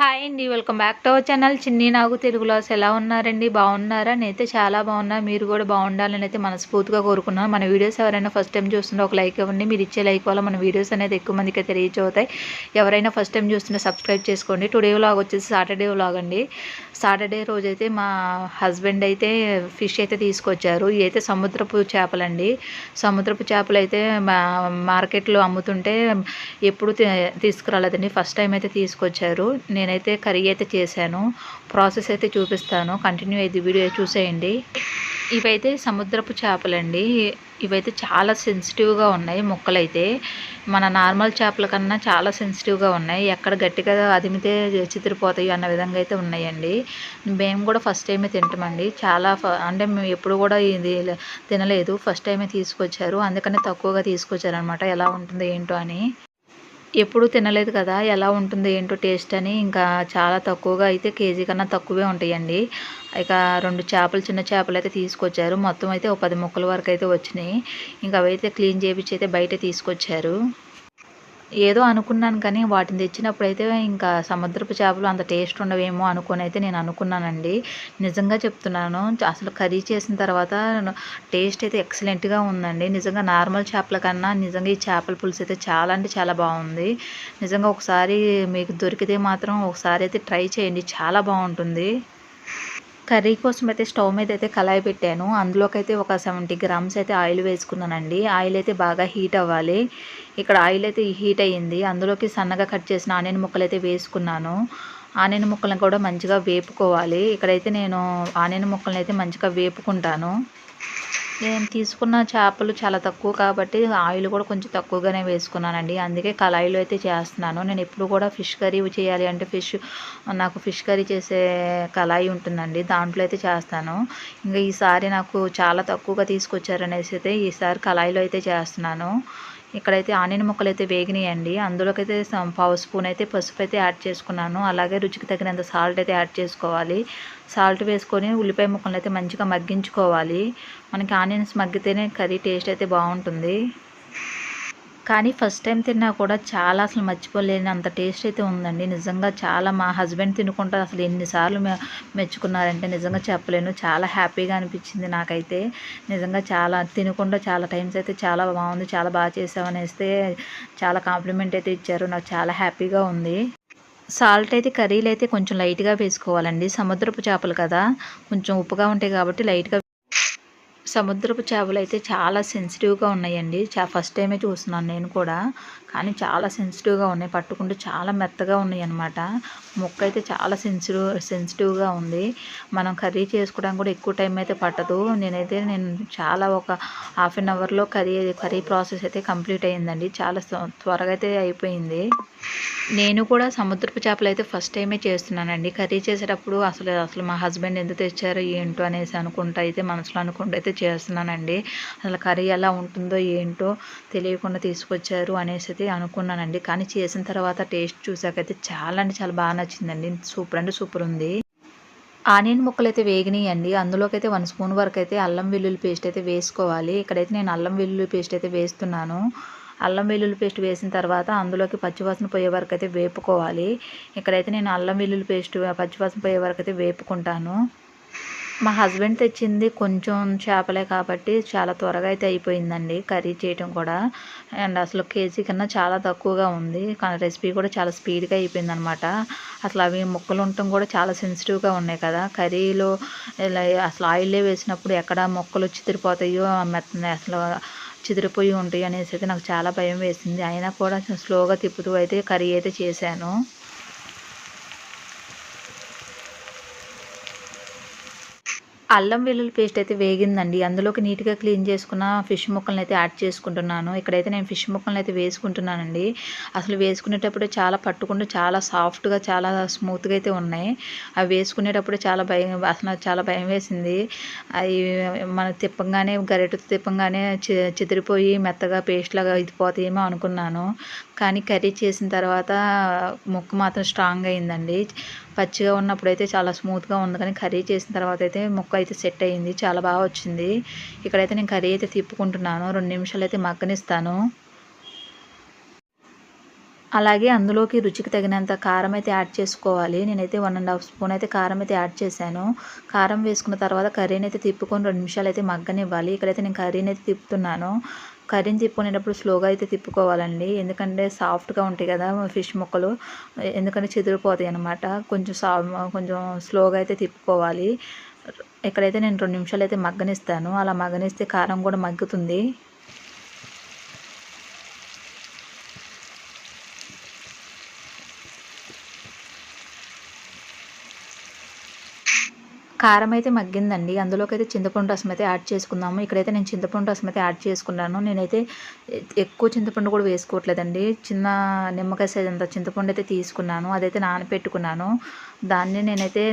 Hi అండి welcome back to our channel. Chinni నాకు తెలుగులో అసలు ఎలా ఉన్నారండి? బాగున్నారా? నేనైతే చాలా బాగున్నా. మీరు కూడా బాగుండాలని అయితే మనస్ఫూర్తిగా కోరుకున్నాను. మన వీడియోస్ ఎవరైనా ఫస్ట్ టైం చూస్తుంటే ఒక లైక్ ఇవ్వండి. మీరు ఇచ్చే లైక్ వల్ల మన వీడియోస్ అనేది ఎక్కువ మందికి అయితే రీచ్ అవుతాయి. ఎవరైనా ఫస్ట్ టైం చూస్తుంటే సబ్స్క్రైబ్ చేసుకోండి. టుడే వ్లాగ్ వచ్చేసి సాటర్డే వ్లాగ్ అండి. సాటర్డే రోజు అయితే మా హస్బెండ్ అయితే ఫిష్ అయితే తీసుకొచ్చారు. ఇవి అయితే సముద్రపు చేపలండి. సముద్రపు చేపలు అయితే మా మార్కెట్లో అమ్ముతుంటే ఎప్పుడు తీసుకురాలేదండి. ఫస్ట్ టైం అయితే తీసుకొచ్చారు. నేను నేనైతే కర్రీ అయితే చేశాను. ప్రాసెస్ అయితే చూపిస్తాను. కంటిన్యూ అయితే వీడియో చూసేయండి. ఇవైతే సముద్రపు చేపలండి. ఇవైతే చాలా సెన్సిటివ్గా ఉన్నాయి ముక్కలైతే. మన నార్మల్ చేపల కన్నా చాలా సెన్సిటివ్గా ఉన్నాయి. ఎక్కడ గట్టిగా అదిమితే చితిరిపోతాయి అన్న విధంగా అయితే ఉన్నాయండి. మేము కూడా ఫస్ట్ టైమే తింటామండి. చాలా అంటే మేము ఎప్పుడు కూడా ఇది తినలేదు. ఫస్ట్ టైమే తీసుకొచ్చారు. అందుకని తక్కువగా తీసుకొచ్చారు అనమాట ఎలా ఉంటుందో ఏంటో అని. ఎప్పుడు తినలేదు కదా ఎలా ఉంటుందో ఏంటో టేస్ట్ అని ఇంకా చాలా తక్కువగా అయితే కేజీ కన్నా తక్కువే ఉంటాయండి. ఇక రెండు చేపలు చిన్న చేపలు అయితే తీసుకొచ్చారు. మొత్తం అయితే ఒక పది ముక్కల వరకు అయితే వచ్చినాయి. ఇంకా అవైతే క్లీన్ చేపించి అయితే బయట తీసుకొచ్చారు. ఏదో అనుకున్నాను కానీ వాటిని తెచ్చినప్పుడు అయితే ఇంకా సముద్రపు చేపలు అంత టేస్ట్ ఉండవేమో అనుకొని అయితే నేను అనుకున్నానండి. నిజంగా చెప్తున్నాను అసలు కర్రీ చేసిన తర్వాత టేస్ట్ అయితే ఎక్సలెంట్గా ఉందండి. నిజంగా నార్మల్ చేపల కన్నా నిజంగా ఈ చేపల పులుసు అయితే చాలా అంటే చాలా బాగుంది. నిజంగా ఒకసారి మీకు దొరికితే మాత్రం ఒకసారి అయితే ట్రై చేయండి చాలా బాగుంటుంది. కర్రీ కోసం అయితే స్టవ్ మీద అయితే కళాయి పెట్టాను. అందులోకి అయితే ఒక సెవెంటీ గ్రామ్స్ అయితే ఆయిల్ వేసుకున్నానండి. ఆయిల్ అయితే బాగా హీట్ అవ్వాలి. ఇక్కడ ఆయిల్ అయితే హీట్ అయ్యింది. అందులోకి సన్నగా కట్ చేసిన ఆనియన్ ముక్కలు అయితే వేసుకున్నాను. ఆనియన్ ముక్కలను కూడా మంచిగా వేపుకోవాలి. ఇక్కడైతే నేను ఆనియన్ ముక్కలను అయితే మంచిగా వేపుకుంటాను. నేను తీసుకున్న చేపలు చాలా తక్కువ కాబట్టి ఆయిల్ కూడా కొంచెం తక్కువగానే వేసుకున్నానండి. అందుకే కళాయిలో అయితే చేస్తున్నాను. నేను ఎప్పుడు కూడా ఫిష్ కర్రీ చేయాలి అంటే ఫిష్ నాకు ఫిష్ కర్రీ చేసే కళాయి ఉంటుందండి. దాంట్లో అయితే చేస్తాను. ఇంకా ఈసారి నాకు చాలా తక్కువగా తీసుకొచ్చారనేసి అయితే ఈసారి కళాయిలో అయితే చేస్తున్నాను. ఇక్కడైతే ఆనియన్ ముక్కలు అయితే వేగినాయండి. అందులోకైతే పావు స్పూన్ అయితే పసుపు అయితే యాడ్ చేసుకున్నాను. అలాగే రుచికి తగినంత సాల్ట్ అయితే యాడ్ చేసుకోవాలి. సాల్ట్ వేసుకొని ఉల్లిపాయ ముక్కలు అయితే మంచిగా మగ్గించుకోవాలి. మనకి ఆనియన్స్ మగ్గితేనే కర్రీ టేస్ట్ అయితే బాగుంటుంది. కానీ ఫస్ట్ టైం తిన్నా కూడా చాలా అసలు మర్చిపోలేని అంత టేస్ట్ అయితే ఉందండి. నిజంగా చాలా మా హస్బెండ్ తినుకుంటా అసలు ఎన్నిసార్లు మె మెచ్చుకున్నారంటే నిజంగా చెప్పలేను. చాలా హ్యాపీగా అనిపించింది నాకైతే. నిజంగా చాలా తినకుండా చాలా టైమ్స్ అయితే చాలా బాగుంది చాలా బాగా చేసామనేస్తే చాలా కాంప్లిమెంట్ అయితే ఇచ్చారు. నాకు చాలా హ్యాపీగా ఉంది. సాల్ట్ అయితే కర్రీలు అయితే కొంచెం లైట్గా వేసుకోవాలండి. సముద్రపు చేపలు కదా కొంచెం ఉప్పుగా ఉంటాయి కాబట్టి లైట్గా సముద్రపు చేపలు అయితే చాలా సెన్సిటివ్గా ఉన్నాయండి. చా ఫస్ట్ టైమే చూస్తున్నాను నేను కూడా. కానీ చాలా సెన్సిటివ్గా ఉన్నాయి. పట్టుకుంటే చాలా మెత్తగా ఉన్నాయి అనమాట ముక్క అయితే చాలా సెన్సిటివ్ సెన్సిటివ్గా ఉంది. మనం కర్రీ చేసుకోవడానికి కూడా ఎక్కువ టైం అయితే పట్టదు. నేనైతే నేను చాలా ఒక హాఫ్ అన్ అవర్లో కర్రీ కర్రీ ప్రాసెస్ అయితే కంప్లీట్ అయ్యిందండి. చాలా త్వరగా అయితే అయిపోయింది. నేను కూడా సముద్రపు చేపలు అయితే ఫస్ట్ టైమే చేస్తున్నానండి. కర్రీ చేసేటప్పుడు అసలు అసలు మా హస్బెండ్ ఎందుకు తెచ్చారో ఏంటో అనేసి అనుకుంటా అయితే మనసులో అనుకుంటూ అయితే చేస్తున్నానండి. అసలు కర్రీ ఎలా ఉంటుందో ఏంటో తెలియకుండా తీసుకొచ్చారు అనేసి అనుకున్నానండి. కానీ చేసిన తర్వాత టేస్ట్ చూసాకైతే చాలా అంటే చాలా బాగా నచ్చిందండి. సూపర్ అంటే సూపర్ ఉంది. ఆనియన్ ముక్కలు అయితే వేగినాయండి. అందులోకి అయితే వన్ స్పూన్ వరకు అయితే అల్లం వెల్లుల్లి పేస్ట్ అయితే వేసుకోవాలి. ఇక్కడైతే నేను అల్లం వెల్లుల్లి పేస్ట్ అయితే వేస్తున్నాను. అల్లం వెల్లుల్లి పేస్ట్ వేసిన తర్వాత అందులోకి పచ్చివాసన పోయే వరకు అయితే వేపుకోవాలి. ఇక్కడైతే నేను అల్లం వెల్లుల్లి పేస్ట్ పచ్చివాసన పోయే వరకు అయితే వేపుకుంటాను. మా హస్బెండ్ తెచ్చింది కొంచెం చేపలే కాబట్టి చాలా త్వరగా అయితే అయిపోయిందండి కర్రీ చేయటం కూడా. అండ్ అసలు కేజీ కన్నా చాలా తక్కువగా ఉంది. కానీ రెసిపీ కూడా చాలా స్పీడ్గా అయిపోయింది అనమాట అసలు అవి ముక్కలు ఉండటం కూడా చాలా సెన్సిటివ్గా ఉన్నాయి కదా. కర్రీలో ఇలా అసలు ఆయిల్లే వేసినప్పుడు ఎక్కడ మొక్కలు చితిరిపోతాయో మెత్త అసలు చిదిరిపోయి ఉంటాయి అనేసి అయితే నాకు చాలా భయం వేసింది. అయినా కూడా స్లోగా తిప్పుతూ అయితే కర్రీ అయితే చేశాను. అల్లం వెల్లుల్లి పేస్ట్ అయితే వేగిందండి. అందులోకి నీట్గా క్లీన్ చేసుకున్న ఫిష్ ముక్కలను అయితే యాడ్ చేసుకుంటున్నాను. ఇక్కడైతే నేను ఫిష్ ముక్కలను అయితే వేసుకుంటున్నానండి. అసలు వేసుకునేటప్పుడు చాలా పట్టుకుంటూ చాలా సాఫ్ట్గా చాలా స్మూత్గా అయితే ఉన్నాయి. అవి వేసుకునేటప్పుడు చాలా భయం అసలు చాలా భయం వేసింది. అవి మన తిప్పంగానే గరిటెతో తిప్పంగానే చి చిదిరిపోయి మెత్తగా పేస్ట్ లాగా ఇదిపోతాయేమో అనుకున్నాను. కానీ కర్రీ చేసిన తర్వాత ముక్క మాత్రం స్ట్రాంగ్ అయిందండి. పచ్చిగా ఉన్నప్పుడు అయితే చాలా స్మూత్గా ఉంది కానీ కర్రీ చేసిన తర్వాత అయితే ముక్క అయితే సెట్ అయ్యింది చాలా బాగా వచ్చింది. ఇక్కడైతే నేను కర్రీ అయితే తిప్పుకుంటున్నాను. రెండు నిమిషాలు అయితే మగ్గనిస్తాను. అలాగే అందులోకి రుచికి తగినంత కారం అయితే యాడ్ చేసుకోవాలి. నేనైతే వన్ అండ్ హాఫ్ స్పూన్ అయితే కారం అయితే యాడ్ చేశాను. కారం వేసుకున్న తర్వాత కర్రీని అయితే తిప్పుకొని రెండు నిమిషాలు అయితే మగ్గనివ్వాలి. ఇక్కడైతే నేను కర్రీని అయితే తిప్పుతున్నాను. కర్రీని తిప్పుకునేటప్పుడు స్లోగా అయితే తిప్పుకోవాలండి. ఎందుకంటే సాఫ్ట్గా ఉంటాయి కదా ఫిష్ ముక్కలు. ఎందుకంటే చెదిరిపోతాయి అనమాట కొంచెం సా కొంచెం స్లోగా అయితే తిప్పుకోవాలి. ఇక్కడైతే నేను రెండు నిమిషాలు అయితే మగ్గనిస్తాను అలా మగ్గనిస్తే కారం కూడా మగ్గుతుంది. కారం అయితే మగ్గిందండి. అందులోకి అయితే చింతపండు రసం అయితే యాడ్ చేసుకుందాము. ఇక్కడైతే నేను చింతపండు రసం అయితే యాడ్ చేసుకున్నాను. నేనైతే ఎక్కువ చింతపండు కూడా వేసుకోవట్లేదండి. చిన్న నిమ్మకాయ సైజ్ అంత చింతపండు అయితే తీసుకున్నాను. అదైతే నానపెట్టుకున్నాను. దాన్ని నేనైతే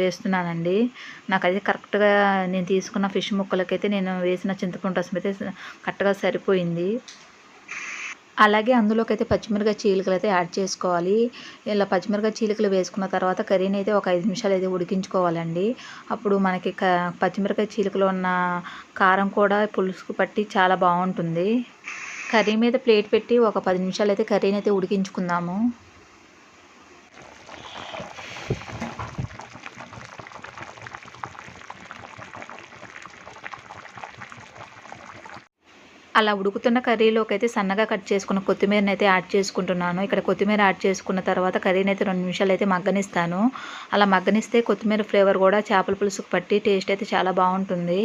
వేస్తున్నానండి. నాకైతే కరెక్ట్గా నేను తీసుకున్న ఫిష్ ముక్కలకైతే నేను వేసిన చింతపండు రసం అయితే కరెక్ట్గా సరిపోయింది. అలాగే అందులోకి అయితే పచ్చిమిరకాయ చీలికలు అయితే యాడ్ చేసుకోవాలి. ఇలా పచ్చిమిరకాయ చీలికలు వేసుకున్న తర్వాత కర్రీని అయితే ఒక ఐదు నిమిషాలు అయితే ఉడికించుకోవాలండి. అప్పుడు మనకి క పచ్చిమిరకాయ చీలికలో ఉన్న కారం కూడా పులుసుకు పట్టి చాలా బాగుంటుంది. కర్రీ మీద ప్లేట్ పెట్టి ఒక పది నిమిషాలు అయితే కర్రీని అయితే ఉడికించుకుందాము. అలా ఉడుకుతున్న కర్రీలోకి అయితే సన్నగా కట్ చేసుకున్న కొత్తిమీరని అయితే యాడ్ చేసుకుంటున్నాను. ఇక్కడ కొత్తిమీర యాడ్ చేసుకున్న తర్వాత కర్రీని అయితే రెండు నిమిషాలు అయితే మగ్గనిస్తాను. అలా మగ్గనిస్తే కొత్తిమీర ఫ్లేవర్ కూడా చేపల పులుసుకు పట్టి టేస్ట్ అయితే చాలా బాగుంటుంది.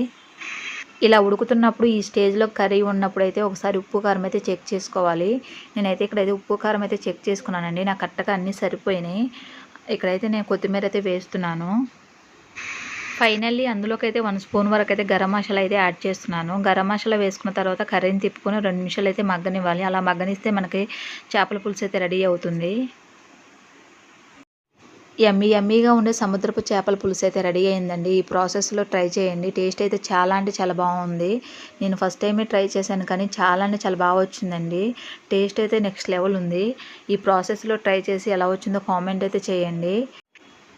ఇలా ఉడుకుతున్నప్పుడు ఈ స్టేజ్లో కర్రీ ఉన్నప్పుడు అయితే ఒకసారి ఉప్పు కారం అయితే చెక్ చేసుకోవాలి. నేనైతే ఇక్కడైతే ఉప్పు కారం అయితే చెక్ చేసుకున్నానండి. నాకు కరెక్ట్గా అన్నీ సరిపోయినాయి. ఇక్కడైతే నేను కొత్తిమీర అయితే వేస్తున్నాను. ఫైనల్లీ అందులోకి అయితే వన్ స్పూన్ వరకు అయితే గరం మసాలా అయితే యాడ్ చేస్తున్నాను. గరం మసాలా వేసుకున్న తర్వాత కర్రీని తిప్పుకొని రెండు నిమిషాలు అయితే మగ్గనివ్వాలి. అలా మగ్గనిస్తే మనకి చేపల పులుసు అయితే రెడీ అవుతుంది. ఎమ్మీ ఎమ్మీగా ఉండే సముద్రపు చేపల పులుసు అయితే రెడీ అయిందండి. ఈ ప్రాసెస్లో ట్రై చేయండి. టేస్ట్ అయితే చాలా అంటే చాలా బాగుంది. నేను ఫస్ట్ టైమే ట్రై చేశాను కానీ చాలా అంటే చాలా బాగా వచ్చిందండి. టేస్ట్ అయితే నెక్స్ట్ లెవెల్ ఉంది. ఈ ప్రాసెస్లో ట్రై చేసి ఎలా వచ్చిందో కామెంట్ అయితే చేయండి.